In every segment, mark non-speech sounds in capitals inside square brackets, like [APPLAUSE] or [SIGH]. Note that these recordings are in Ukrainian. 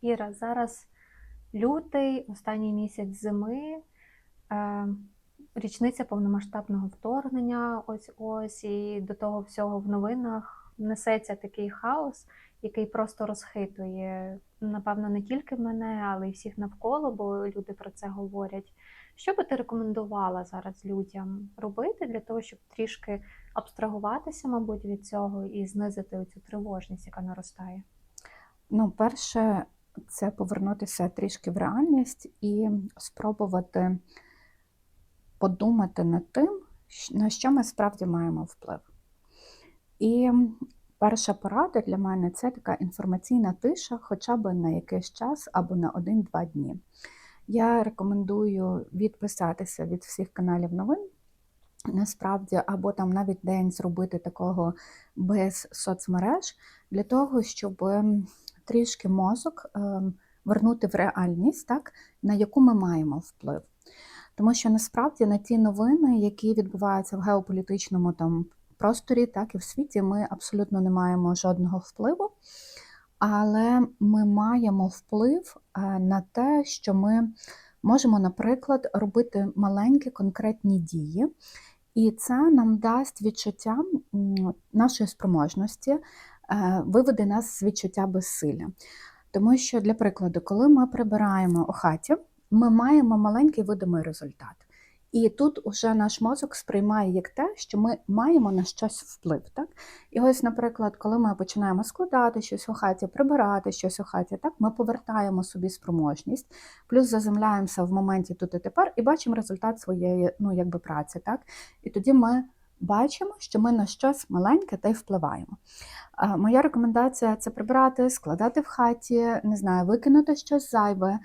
Іра, зараз лютий, останній місяць зими, е, річниця повномасштабного вторгнення. Ось ось, і до того всього в новинах несеться такий хаос, який просто розхитує, напевно, не тільки мене, але й всіх навколо, бо люди про це говорять. Що би ти рекомендувала зараз людям робити для того, щоб трішки абстрагуватися, мабуть, від цього і знизити цю тривожність, яка наростає? Ну, перше, це повернутися трішки в реальність і спробувати подумати над тим, на що ми справді маємо вплив. І перша порада для мене це така інформаційна тиша, хоча б на якийсь час або на один-два дні. Я рекомендую відписатися від всіх каналів новин. Насправді, або там навіть день зробити такого без соцмереж, для того, щоб трішки мозок ем, вернути в реальність, так, на яку ми маємо вплив. Тому що насправді на ті новини, які відбуваються в геополітичному там просторі, так і в світі, ми абсолютно не маємо жодного впливу. Але ми маємо вплив е, на те, що ми можемо, наприклад, робити маленькі конкретні дії, і це нам дасть відчуття нашої спроможності, виведе нас з відчуття безсилля. Тому що, для прикладу, коли ми прибираємо у хаті, ми маємо маленький видимий результат. І тут уже наш мозок сприймає як те, що ми маємо на щось вплив. Так? І ось, наприклад, коли ми починаємо складати щось у хаті, прибирати щось у хаті, так, ми повертаємо собі спроможність, плюс заземляємося в моменті тут і тепер і бачимо результат своєї ну, якби, праці. Так? І тоді ми бачимо, що ми на щось маленьке та й впливаємо. Моя рекомендація це прибирати, складати в хаті, не знаю, викинути щось зайве,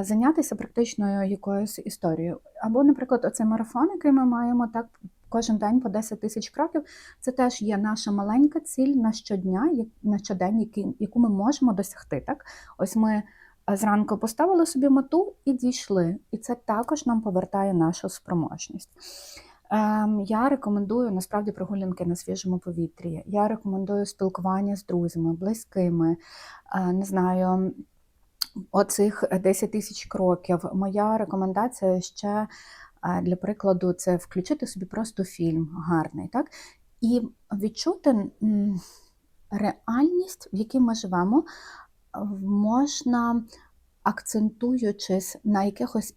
зайнятися практичною якоюсь історією. Або, наприклад, оцей марафон, який ми маємо так кожен день по 10 тисяч кроків, це теж є наша маленька ціль на щодня, на щодень, яку ми можемо досягти. Так? Ось ми зранку поставили собі мету і дійшли. І це також нам повертає нашу спроможність. Ем, Я рекомендую насправді прогулянки на свіжому повітрі. Я рекомендую спілкування з друзями, близькими, е, не знаю, оцих 10 тисяч кроків. Моя рекомендація ще е, для прикладу це включити собі просто фільм гарний, так? І відчути реальність, в якій ми живемо, можна акцентуючись на якихось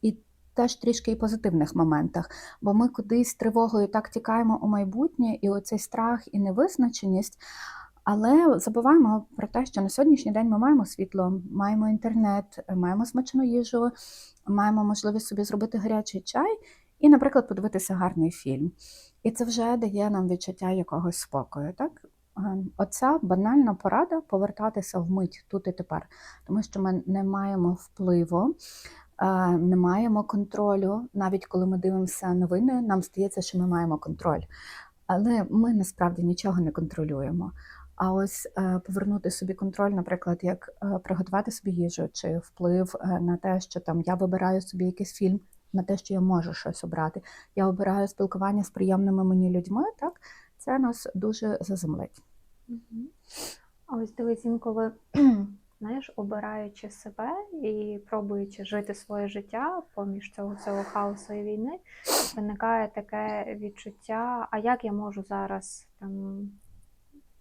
теж трішки і позитивних моментах. Бо ми кудись тривогою так тікаємо у майбутнє, і оцей страх і невизначеність. Але забуваємо про те, що на сьогоднішній день ми маємо світло, маємо інтернет, маємо смачну їжу, маємо можливість собі зробити гарячий чай і, наприклад, подивитися гарний фільм. І це вже дає нам відчуття якогось спокою. Так? Е, Оця банальна порада повертатися в мить тут і тепер, тому що ми не маємо впливу, не маємо контролю. Навіть коли ми дивимося новини, нам здається, що ми маємо контроль. Але ми насправді нічого не контролюємо. А ось е, повернути собі контроль, наприклад, як е, приготувати собі їжу, чи вплив е, на те, що там я вибираю собі якийсь фільм, на те, що я можу щось обрати. Я обираю спілкування з приємними мені людьми, так це нас дуже заземлить. А ось дивись, інколи, знаєш, обираючи себе і пробуючи жити своє життя поміж цього цього хаосу і війни, виникає таке відчуття, а як я можу зараз там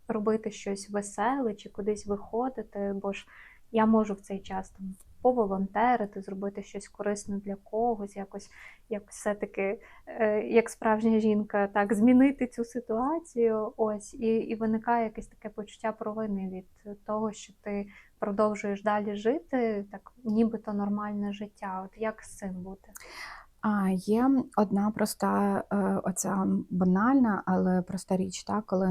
робити щось веселе чи кудись виходити, бо ж я можу в цей час там поволонтерити, зробити щось корисне для когось, якось як все-таки, е, як справжня жінка, так змінити цю ситуацію. Ось, і, і виникає якесь таке почуття провини від того, що ти продовжуєш далі жити, так нібито нормальне життя. От як з цим бути? А є одна проста, е, оця банальна, але проста річ, так, коли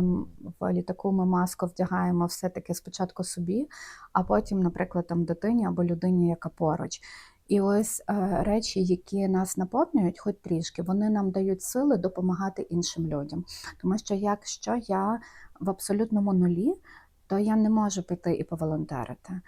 в літаку ми маску вдягаємо все-таки спочатку собі, а потім, наприклад, там дитині або людині, яка поруч. І ось е, речі, які нас наповнюють, хоч трішки, вони нам дають сили допомагати іншим людям. Тому що якщо я в абсолютному нулі, то я не можу піти і поволонтерити.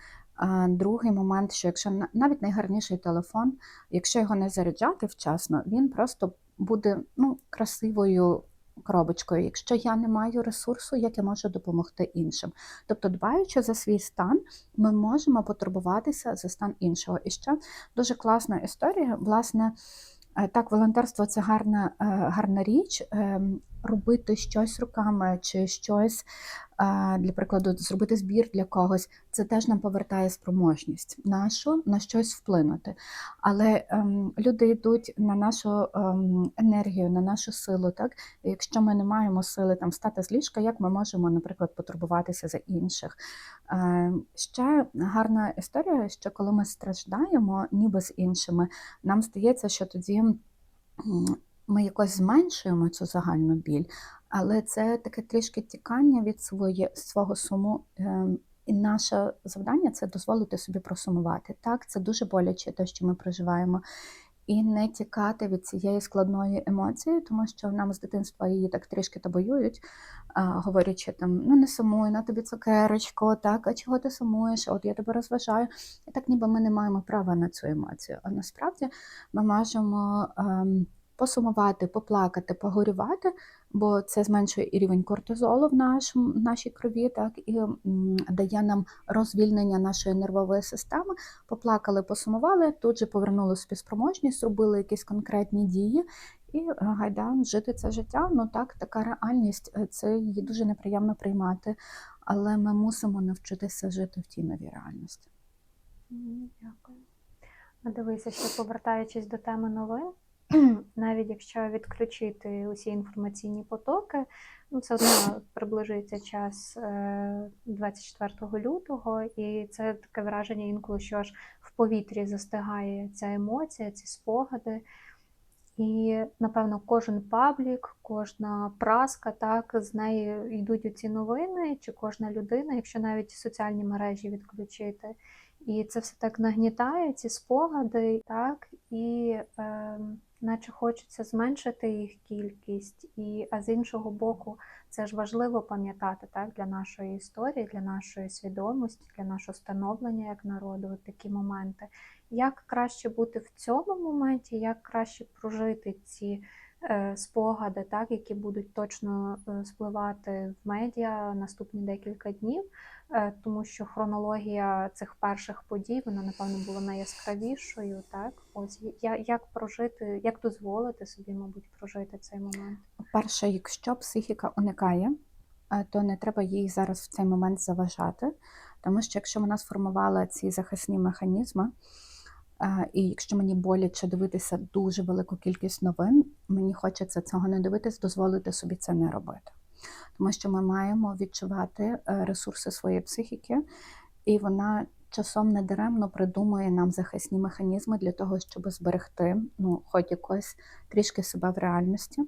Другий момент, що якщо навіть найгарніший телефон, якщо його не заряджати вчасно, він просто буде ну, красивою коробочкою. Якщо я не маю ресурсу, як я можу допомогти іншим? Тобто, дбаючи за свій стан, ми можемо потурбуватися за стан іншого. І ще дуже класна історія. Власне, е, так, волонтерство це гарна, е, гарна річ. Ем, Робити щось руками чи щось, для прикладу, зробити збір для когось, це теж нам повертає спроможність нашу на щось вплинути. Але ем, люди йдуть на нашу ем, енергію, на нашу силу. Так, якщо ми не маємо сили там встати з ліжка, як ми можемо, наприклад, потурбуватися за інших? Е, ще гарна історія, що коли ми страждаємо, ніби з іншими, нам здається, що тоді. Ми якось зменшуємо цю загальну біль, але це таке трішки тікання від своє, свого суму. ем, І наше завдання це дозволити собі просумувати. Так, це дуже боляче, те, що ми проживаємо, і не тікати від цієї складної емоції, тому що нам з дитинства її так трішки табоюють, а, говорячи там: ну не сумуй, на тобі цукерочко, так, а чого ти сумуєш? От я тебе розважаю. І так ніби ми не маємо права на цю емоцію. А насправді ми можемо. ем, Посумувати, поплакати, погорювати, бо це зменшує і рівень кортизолу в нашому, в нашій крові, так і дає нам розвільнення нашої нервової системи. Поплакали, посумували, тут же повернули собі спроможність, зробили якісь конкретні дії і е, гайда жити це життя. Ну так, така реальність, е, це її дуже неприємно приймати, але ми мусимо навчитися жити в тій новій реальності. Дякую. Дивися, ще повертаючись до теми новин, [CLEARS THROAT] навіть якщо відключити усі інформаційні потоки, ну все одно приближується час е, 24 лютого, і це таке враження інколи, що аж в повітрі застигає ця емоція, ці спогади. І, напевно, кожен паблік, кожна праска, так, з неї йдуть ці новини, чи кожна людина, якщо навіть соціальні мережі відключити. І це все так нагнітає, ці спогади, так, і е, наче хочеться зменшити їх кількість. І, а з іншого боку, це ж важливо пам'ятати так, для нашої історії, для нашої свідомості, для нашого становлення як народу, такі моменти. Як краще бути в цьому моменті, як краще прожити ці спогади, так, які будуть точно е, спливати в медіа наступні декілька днів, е, тому що хронологія цих перших подій, вона, напевно, була найяскравішою. Так? Ось я, як прожити, як дозволити собі, мабуть, прожити цей момент. Перше, якщо психіка уникає, е, то не треба їй зараз в цей момент заважати, тому що якщо вона сформувала ці захисні механізми, е, і якщо мені боляче дивитися дуже велику кількість новин, мені хочеться цього не дивитись, дозволити собі це не робити. Тому що ми маємо відчувати е, ресурси своєї психіки, і вона часом недаремно придумує нам захисні механізми для того, щоб зберегти ну, хоч якось трішки себе в реальності,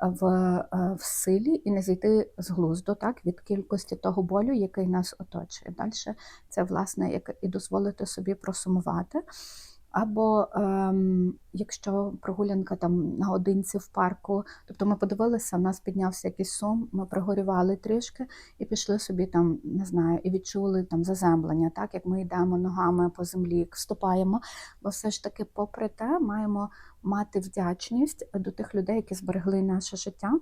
в, е, в силі і не зійти з глузду так, від кількості того болю, який нас оточує. Далі це, власне, як і дозволити собі просумувати. Або ем, якщо прогулянка там наодинці в парку, тобто ми подивилися, у нас піднявся якийсь сум, ми прогорювали трішки і пішли собі там, не знаю, і відчули там заземлення, так як ми йдемо ногами по землі, ступаємо. Бо все ж таки, попри те, маємо мати вдячність до тих людей, які зберегли наше життя,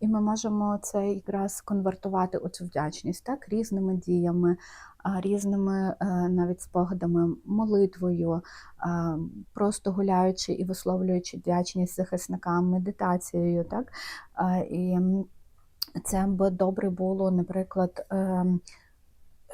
і ми можемо це якраз конвертувати у цю вдячність так, різними діями, різними е, навіть спогадами, молитвою, просто гуляючи і висловлюючи вдячність захисникам, медитацією. Так? І це б добре було, наприклад. ем,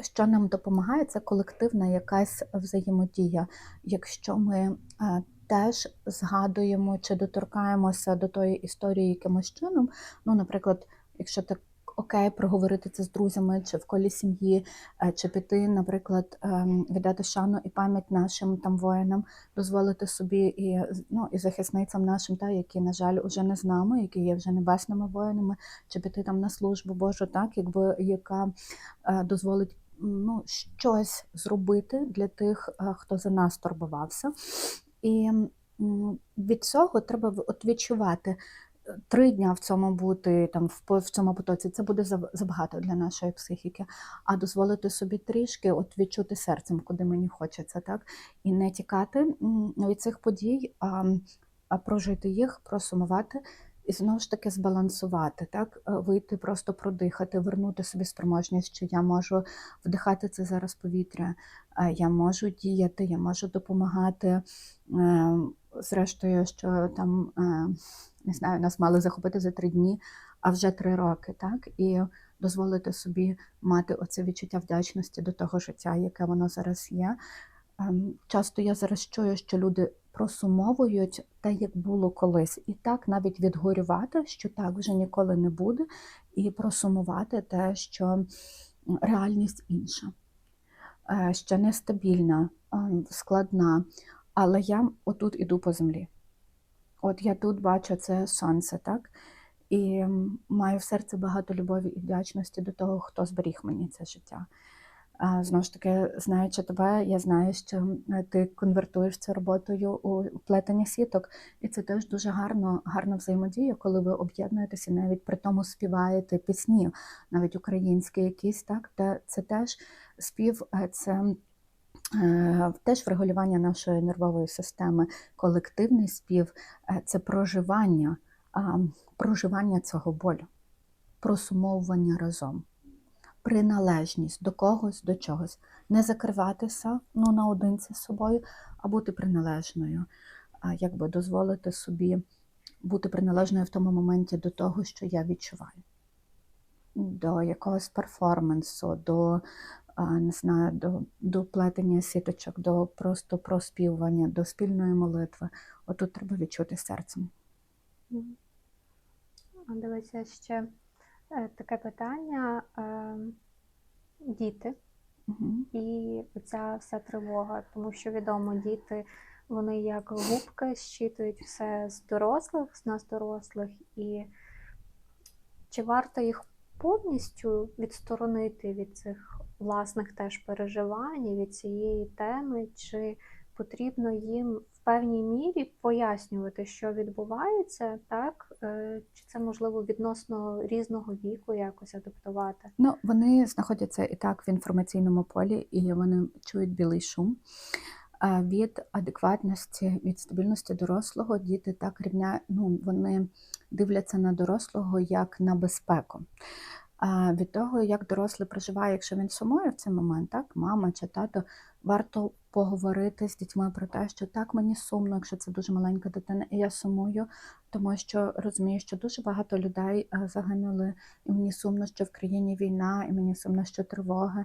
що нам допомагає, це колективна якась взаємодія. Якщо ми е, теж згадуємо чи доторкаємося до тої історії якимось чином, ну, наприклад, якщо так окей, проговорити це з друзями чи в колі сім'ї, е, чи піти, наприклад, ем, віддати шану і пам'ять нашим там воїнам, дозволити собі і, ну, і захисницям нашим, та, які, на жаль, уже не з нами, які є вже небесними воїнами, чи піти там на службу Божу, так, якби яка е, дозволить ну, щось зробити для тих, е, хто за нас турбувався. І від цього треба от відчувати. е, Три дня в цьому бути там в цьому потоці це буде забагато для нашої психіки. А дозволити собі трішки от відчути серцем, куди мені хочеться, так і не тікати від цих подій, а, а прожити їх, просумувати І знову ж таки збалансувати, так? е, вийти, просто продихати, вернути собі спроможність, що я можу вдихати це зараз повітря, е, я можу діяти, я можу допомагати. Е, Зрештою, що там, не знаю, нас мали захопити за три дні, а вже три роки, так? І дозволити собі мати оце відчуття вдячності до того життя, яке воно зараз є. Ем, Часто я зараз чую, що люди просумовують те, як було колись, і так навіть відгорювати, що так вже ніколи не буде, і просумувати те, що реальність інша, е, ще нестабільна, ем, складна. Але я отут іду по землі. От я тут бачу це сонце, так? І маю в серці багато любові і вдячності до того, хто зберіг мені це життя. Знову ж таки, знаючи тебе, я знаю, що ти конвертуєш це роботою у плетення сіток, і це теж дуже гарно, гарна взаємодія, коли ви об'єднуєтеся, навіть при тому співаєте пісні, навіть українські якісь, так, де це теж спів, е, це е, теж врегулювання нашої нервової системи, колективний спів е, це проживання, проживання цього болю, просумовування разом приналежність до когось, до чогось. Не закриватися ну, наодинці з собою, а бути приналежною, а якби дозволити собі бути приналежною в тому моменті до того, що я відчуваю. До якогось перформансу, до не знаю, до, до плетення сіточок, до просто проспівування, до спільної молитви. Отут треба відчути серцем. А Дивися ще таке питання. е, Діти Угу. і оця вся тривога, тому що відомо, діти вони як губки щитують все з дорослих, з нас дорослих, і чи варто їх повністю відсторонити від цих власних теж переживань, від цієї теми, чи потрібно їм певній мірі пояснювати, що відбувається, так? Е, Чи це можливо відносно різного віку якось адаптувати? Ну, вони знаходяться і так в інформаційному полі, і вони чують білий шум. Від адекватності, від стабільності дорослого діти так рівня, ну, вони дивляться на дорослого як на безпеку. Від того, як дорослий проживає, якщо він сумує в цей момент, так, мама чи тато, варто поговорити з дітьми про те, що так мені сумно, якщо це дуже маленька дитина, і я сумую, тому що розумію, що дуже багато людей е, загинули, і мені сумно, що в країні війна, і мені сумно, що тривоги,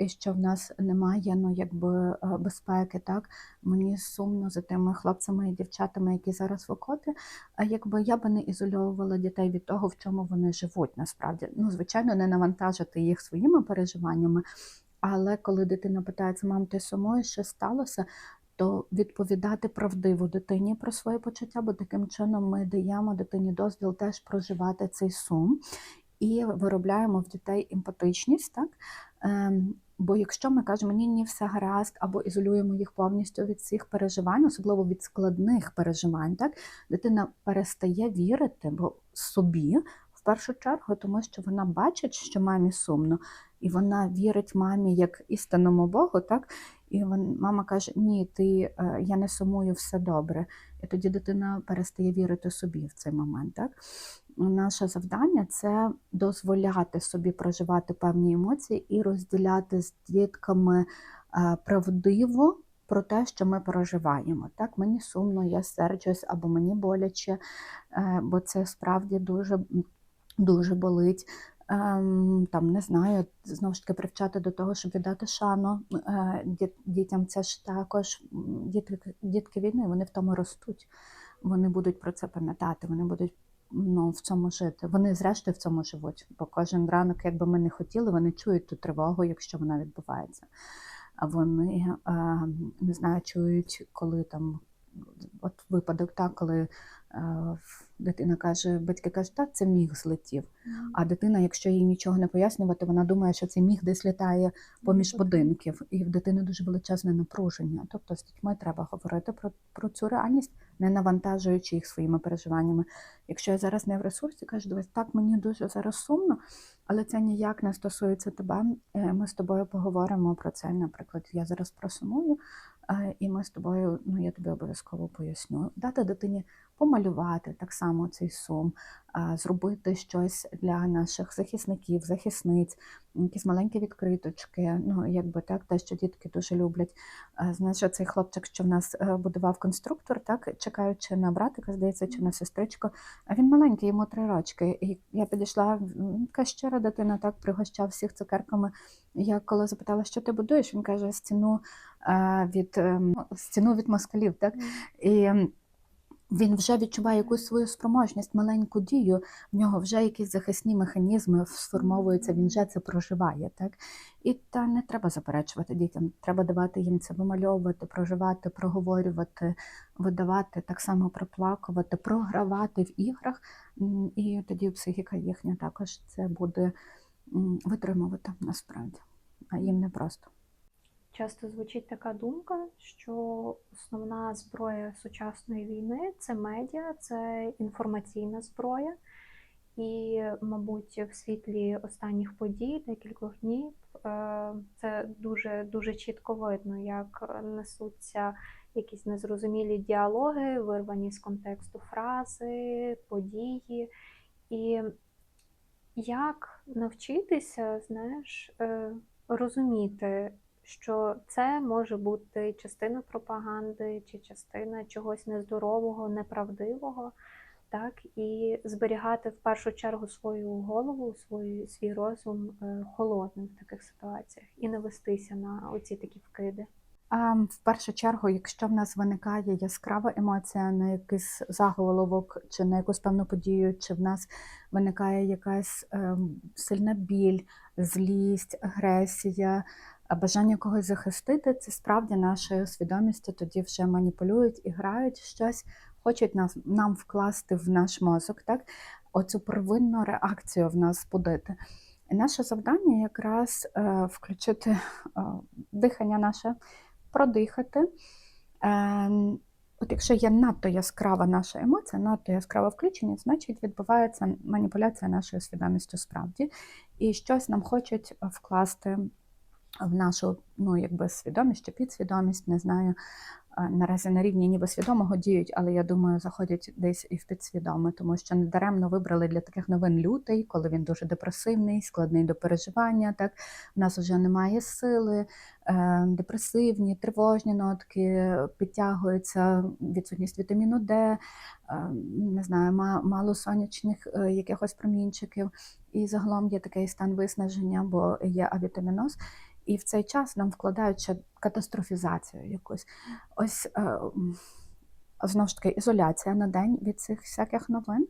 і що в нас немає ну, якби, е, безпеки. Так? Мені сумно за тими хлопцями і дівчатами, які зараз в окопі. А якби я би не ізольовувала дітей від того, в чому вони живуть насправді. Ну, звичайно, не навантажити їх своїми переживаннями. Але коли дитина питається, мам, ти сумуєш, що сталося? То відповідати правдиво дитині про свої почуття, бо таким чином ми даємо дитині дозвіл теж проживати цей сум і виробляємо в дітей емпатичність, так? Бо якщо ми кажемо, ні, ні, все гаразд, або ізолюємо їх повністю від цих переживань, особливо від складних переживань, так дитина перестає вірити бо собі в першу чергу, тому що вона бачить, що мамі сумно, і вона вірить мамі як істинному Богу, так і вон, мама каже: Ні, ти е, я не сумую, все добре. І тоді дитина перестає вірити собі в цей момент. Так? Наше завдання це дозволяти собі проживати певні емоції і розділяти з дітками е, правдиво про те, що ми проживаємо. Так, мені сумно, я серджусь або мені боляче, е, бо це справді дуже, дуже болить. Ем, Там не знаю, знову ж таки привчати до того, щоб віддати шану е, дітям. Це ж також дітки, дітки війни, вони в тому ростуть. Вони будуть про це пам'ятати, вони будуть ну, в цьому жити. Вони зрештою в цьому живуть, бо кожен ранок, якби ми не хотіли, вони чують ту тривогу, якщо вона відбувається. А вони е, не знаю, чують, коли там от випадок, так, коли е, дитина каже, батьки кажуть, так, це міг злетів. А дитина, якщо їй нічого не пояснювати, вона думає, що цей міг десь літає поміж будинків, і в дитини дуже величезне напруження. Тобто з дітьми треба говорити про, про цю реальність, не навантажуючи їх своїми переживаннями. Якщо я зараз не в ресурсі, кажу, дивись, так мені дуже зараз сумно, але це ніяк не стосується тебе. Е, Ми з тобою поговоримо про це. Наприклад, я зараз просумую, е, і ми з тобою, ну я тобі обов'язково поясню. Дати дитині помалювати так само цей сум, зробити щось для наших захисників, захисниць, якісь маленькі відкриточки, ну якби так, те, що дітки дуже люблять. Знаєш, цей хлопчик, що в нас е, будував конструктор, так чекаючи на братика, здається, чи на сестричку. А він маленький, йому три рочки. І я підійшла, така щира дитина, так пригощав всіх цукерками. Я коли запитала, що ти будуєш, він каже, стіну е, від ем, стіну від москалів. Так? І він вже відчуває якусь свою спроможність, маленьку дію, в нього вже якісь захисні механізми сформовуються, він вже це проживає. Так? І та не треба заперечувати дітям, треба давати їм це вимальовувати, проживати, проговорювати, видавати, так само проплакувати, програвати в іграх. І тоді психіка їхня також це буде витримувати насправді, а їм не просто. Часто звучить така думка, що основна зброя сучасної війни це медіа, це інформаційна зброя. І, мабуть, в світлі останніх подій, декількох днів, е, це дуже дуже чітко видно, як несуться якісь незрозумілі діалоги, вирвані з контексту фрази, події. І як навчитися, знаєш, е, розуміти, що це може бути частина пропаганди чи частина чогось нездорового, неправдивого, так, і зберігати в першу чергу свою голову, свій, свій розум е, холодним в таких ситуаціях і не вестися на оці такі вкиди. В першу чергу, якщо в нас виникає яскрава емоція на якийсь заголовок чи на якусь певну подію, чи в нас виникає якась ем, сильна біль, злість, агресія, а бажання когось захистити, це справді нашою свідомістю тоді вже маніпулюють і грають щось, хочуть нас нам вкласти в наш мозок, так оцю первинну реакцію в нас збудити. І наше завдання якраз е, включити е, дихання наше продихати. Ем, От якщо є надто яскрава наша емоція, надто яскраве включення, значить відбувається маніпуляція нашою свідомістю справді. І щось нам хочуть вкласти в нашу ну, якби свідомість чи підсвідомість, не знаю. е, Наразі на рівні ніби свідомого діють, але я думаю, заходять десь і в підсвідоме, тому що недаремно вибрали для таких новин лютий, коли він дуже депресивний, складний до переживання. Так в нас вже немає сили, е, депресивні, тривожні нотки, підтягується відсутність вітаміну Д, е, не знаю, ма- мало сонячних якихось промінчиків. І загалом є такий стан виснаження, бо є авітаміноз. І в цей час нам вкладають ще катастрофізацію якусь. Ось е, знову ж таки ізоляція на день від цих всяких новин.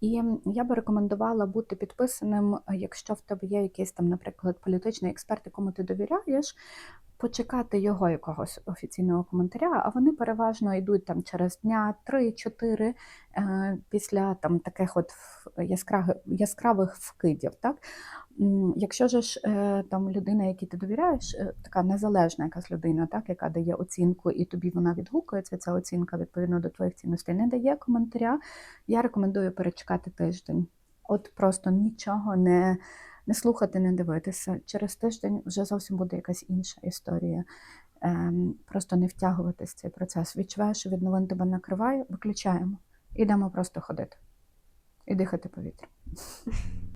І я би рекомендувала бути підписаним, якщо в тебе є якийсь там, наприклад, політичний експерт, якому ти довіряєш, почекати його якогось офіційного коментаря, а вони переважно йдуть там через дня 3-4 е, після там таких от яскравих, яскравих вкидів. Так? Якщо ж е, там людина, якій ти довіряєш, е, така незалежна якась людина, так, яка дає оцінку, і тобі вона відгукується, ця оцінка відповідно до твоїх цінностей, не дає коментаря, я рекомендую перечекати тиждень. От просто нічого не, не слухати, не дивитися. Через тиждень вже зовсім буде якась інша історія. Ем, просто не втягуватись в цей процес. Відчуваєш, що від новин тебе накриває, виключаємо. Ідемо просто ходити і дихати повітря.